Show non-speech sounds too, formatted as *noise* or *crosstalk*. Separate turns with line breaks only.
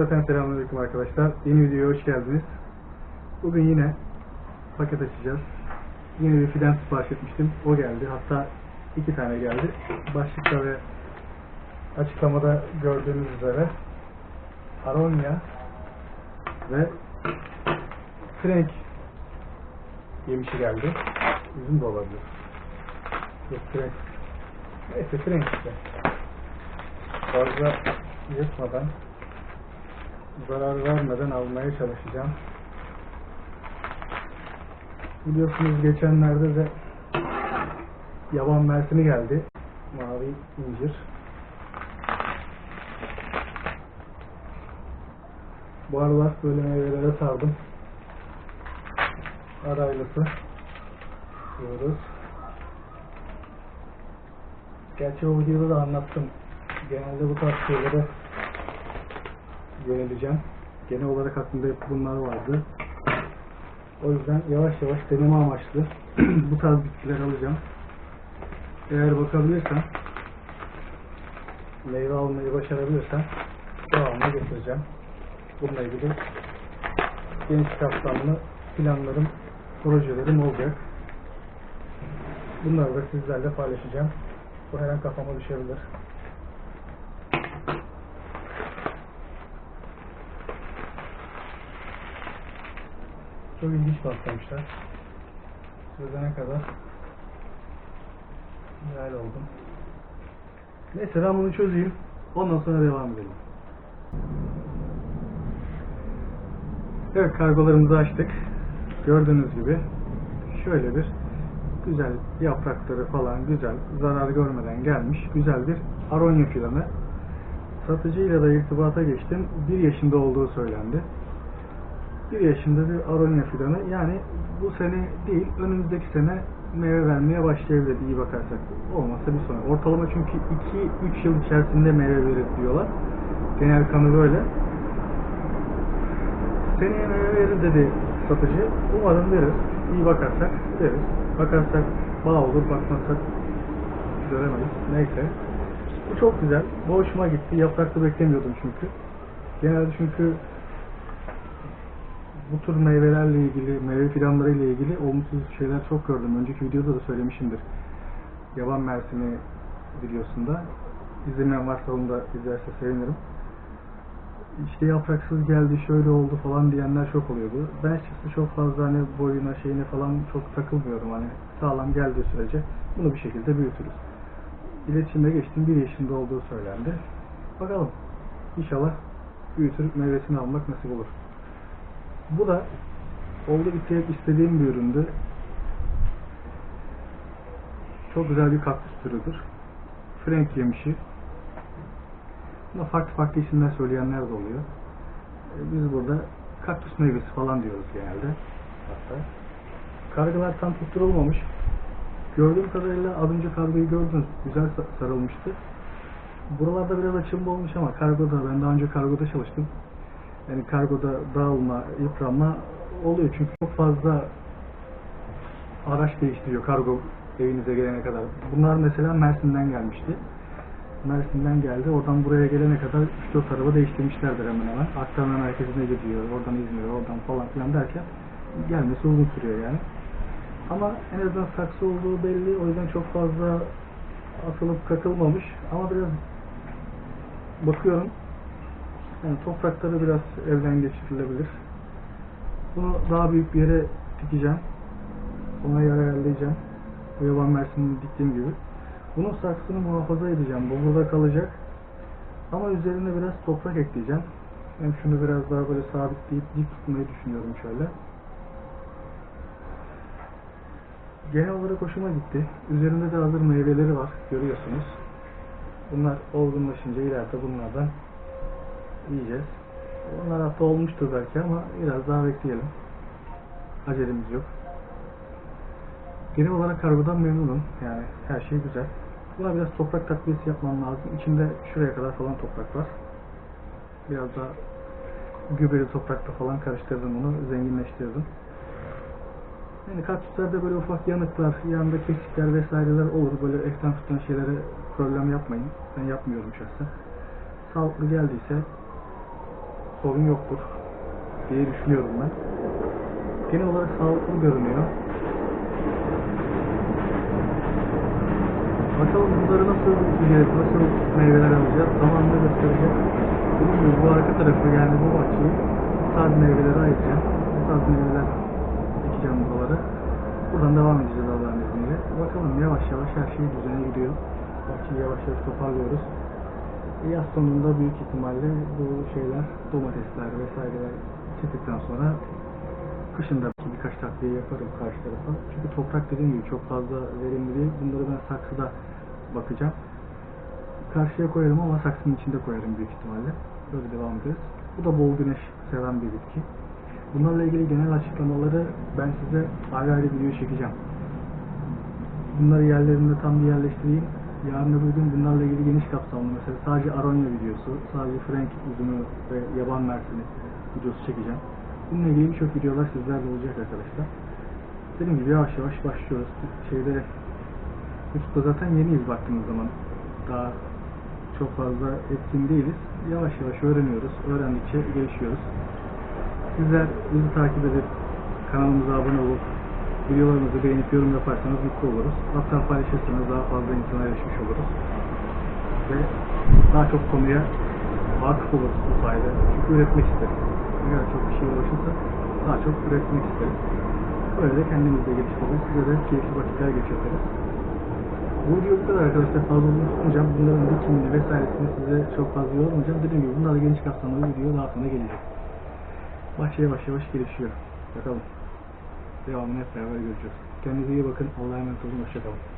Cümleten selamünaleyküm arkadaşlar. Yeni videoya hoş geldiniz. Bugün yine paket açacağız. Yine bir fidan sipariş etmiştim. O geldi. Hatta iki tane geldi. Başlıkta ve açıklamada gördüğünüz üzere Aronia ve Frank yemişi geldi. Üzüm de olabilir. Yok Frank. Neyse Frank işte. Fazla yırtmadan zarar vermeden almaya çalışacağım. Biliyorsunuz geçenlerde de yaban mersini geldi. Mavi incir. Bu aralar böyle meyvelere sardım. Araylısı diyoruz. Gerçi o videoda da anlattım. Genelde bu tarz şeylere yöneleceğim. Genel olarak aklımda hep bunlar vardı. O yüzden yavaş yavaş deneme amaçlı *clears throat* bu tarz bitkiler alacağım. Eğer bakabilirsem meyve almayı başarabilirsem devamına getireceğim. Bununla ilgili geniş kapsamlı planlarım, projelerim olacak. Bunları da sizlerle paylaşacağım. Bu her an kafama düşebilir. Çok ilginç bastırmışlar. Çözene kadar müdahale oldum. Neyse ben bunu çözeyim. Ondan sonra devam edelim. Evet kargolarımızı açtık. Gördüğünüz gibi şöyle bir güzel yaprakları falan güzel zarar görmeden gelmiş güzel bir aronya filanı. Satıcıyla da irtibata geçtim. Bir yaşında olduğu söylendi. Bir yaşında bir aronya fidanı. Yani bu sene değil, önümüzdeki sene meyve vermeye başlayabilir iyi bakarsak. Olmasa bir sonra. Ortalama çünkü 2-3 yıl içerisinde meyve verir diyorlar. Genel kanı böyle. Seneye meyve verir dedi satıcı. Umarım verir. İyi bakarsak veririz. Bakarsak bağ olur, bakmazsak göremeyiz. Neyse. Bu çok güzel. Bu hoşuma gitti. Yapraklı beklemiyordum çünkü. Genelde çünkü bu tür meyvelerle ilgili, meyve fidanları ile ilgili olumsuz şeyler çok gördüm. Önceki videoda da söylemişimdir. Yaban mersini videosunda. İzlemeyen varsa onu da izlerse sevinirim. İşte yapraksız geldi, şöyle oldu falan diyenler çok oluyordu. Ben açıkçası çok fazla hani boyuna, şeyine falan çok takılmıyorum. Hani sağlam geldiği sürece bunu bir şekilde büyütürüz. İletişime geçtim, bir yaşında olduğu söylendi. Bakalım. İnşallah büyütür, meyvesini almak nasip olur. Bu da oldu bitti hep istediğim bir üründü. Çok güzel bir kaktüs türüdür. Frank yemişi. Buna farklı farklı isimler söyleyenler de oluyor. E, Biz burada kaktüs meyvesi falan diyoruz genelde. Hatta. Kargılar tam tutturulmamış. Gördüğüm kadarıyla az önce kargoyu gördünüz. Güzel sa- sarılmıştı. Buralarda biraz açılma olmuş ama kargoda, ben daha önce kargoda çalıştım. Yani kargoda dağılma, yıpranma oluyor. Çünkü çok fazla araç değiştiriyor kargo evinize gelene kadar. Bunlar mesela Mersin'den gelmişti. Mersin'den geldi. Oradan buraya gelene kadar 3-4 araba değiştirmişlerdir hemen hemen. Aktarma merkezine gidiyor. Oradan İzmir'e, oradan falan filan derken gelmesi uzun sürüyor yani. Ama en azından saksı olduğu belli. O yüzden çok fazla atılıp kakılmamış. Ama biraz bakıyorum yani toprakları biraz elden geçirilebilir. Bunu daha büyük bir yere dikeceğim. Ona yer ayarlayacağım. Bu yaban mersinini diktiğim gibi. Bunun saksını muhafaza edeceğim. Bu burada kalacak. Ama üzerine biraz toprak ekleyeceğim. Hem şunu biraz daha böyle sabitleyip dik tutmayı düşünüyorum şöyle. Genel olarak hoşuma gitti. Üzerinde de hazır meyveleri var. Görüyorsunuz. Bunlar olgunlaşınca ileride bunlardan yiyeceğiz. Onlar hatta olmuştur belki ama biraz daha bekleyelim. Acelemiz yok. Genel olarak kargodan memnunum. Yani her şey güzel. Buna biraz toprak takviyesi yapmam lazım. İçinde şuraya kadar falan toprak var. Biraz daha gübreli toprakla falan karıştırdım bunu. Zenginleştirdim. Yani kaktüslerde böyle ufak yanıklar, yanında kesikler vesaireler olur. Böyle ekten tutan şeylere problem yapmayın. Ben yapmıyorum şahsen. Sağlıklı geldiyse sorun yoktur diye düşünüyorum ben. Genel olarak sağlıklı görünüyor. Bakalım bunları nasıl yiyeceğiz, nasıl meyveler alacağız, zamanla göstereceğiz. Gibi bu arka tarafı yani bu bahçeyi bu tarz meyvelere ayıracağım. Bu tarz meyveler ekeceğim buralara. Buradan devam edeceğiz Allah'ın izniyle. Bakalım yavaş yavaş her şey düzene gidiyor. Bahçeyi yavaş yavaş toparlıyoruz. Yaz sonunda büyük ihtimalle bu şeyler, domatesler vesaireler çıktıktan sonra kışın da birkaç takviye yaparım karşı tarafa. Çünkü toprak dediğim gibi çok fazla verimli değil. Bunları ben saksıda bakacağım. Karşıya koyarım ama saksının içinde koyarım büyük ihtimalle. Böyle devam ederiz. Bu da bol güneş seven bir bitki. Bunlarla ilgili genel açıklamaları ben size ayrı ayrı video çekeceğim. Bunları yerlerinde tam bir yerleştireyim. Yarın öbür gün bunlarla ilgili geniş kapsamlı mesela sadece aronya videosu, sadece Frank uzunu ve yaban mersini videosu çekeceğim. Bununla ilgili birçok videolar sizlerle olacak arkadaşlar. Dediğim gibi yavaş yavaş başlıyoruz. Şeyde YouTube'da zaten yeniyiz baktığımız zaman. Daha çok fazla etkin değiliz. Yavaş yavaş öğreniyoruz. Öğrendikçe gelişiyoruz. Sizler bizi takip edip kanalımıza abone olup videolarımızı beğenip yorum yaparsanız mutlu oluruz. Hatta paylaşırsanız daha fazla insana erişmiş oluruz. Ve daha çok konuya vakıf oluruz bu sayede. Çünkü üretmek isteriz. Eğer çok bir şey ulaşırsa daha çok üretmek isteriz. Böyle de kendimiz de geliştiririz. Size de keyifli vakitler geçiririz. Bu video bu kadar arkadaşlar. Fazla uzun tutmayacağım. Bunların dikimini vesairesini size çok fazla yormayacağım. Dediğim gibi bunlarla geniş kapsamlı bir video daha sonra gelecek. Bahçe yavaş yavaş gelişiyor. Bakalım. Devamını hep beraber göreceğiz. Kendinize iyi bakın. Allah'a emanet olun. Hoşçakalın.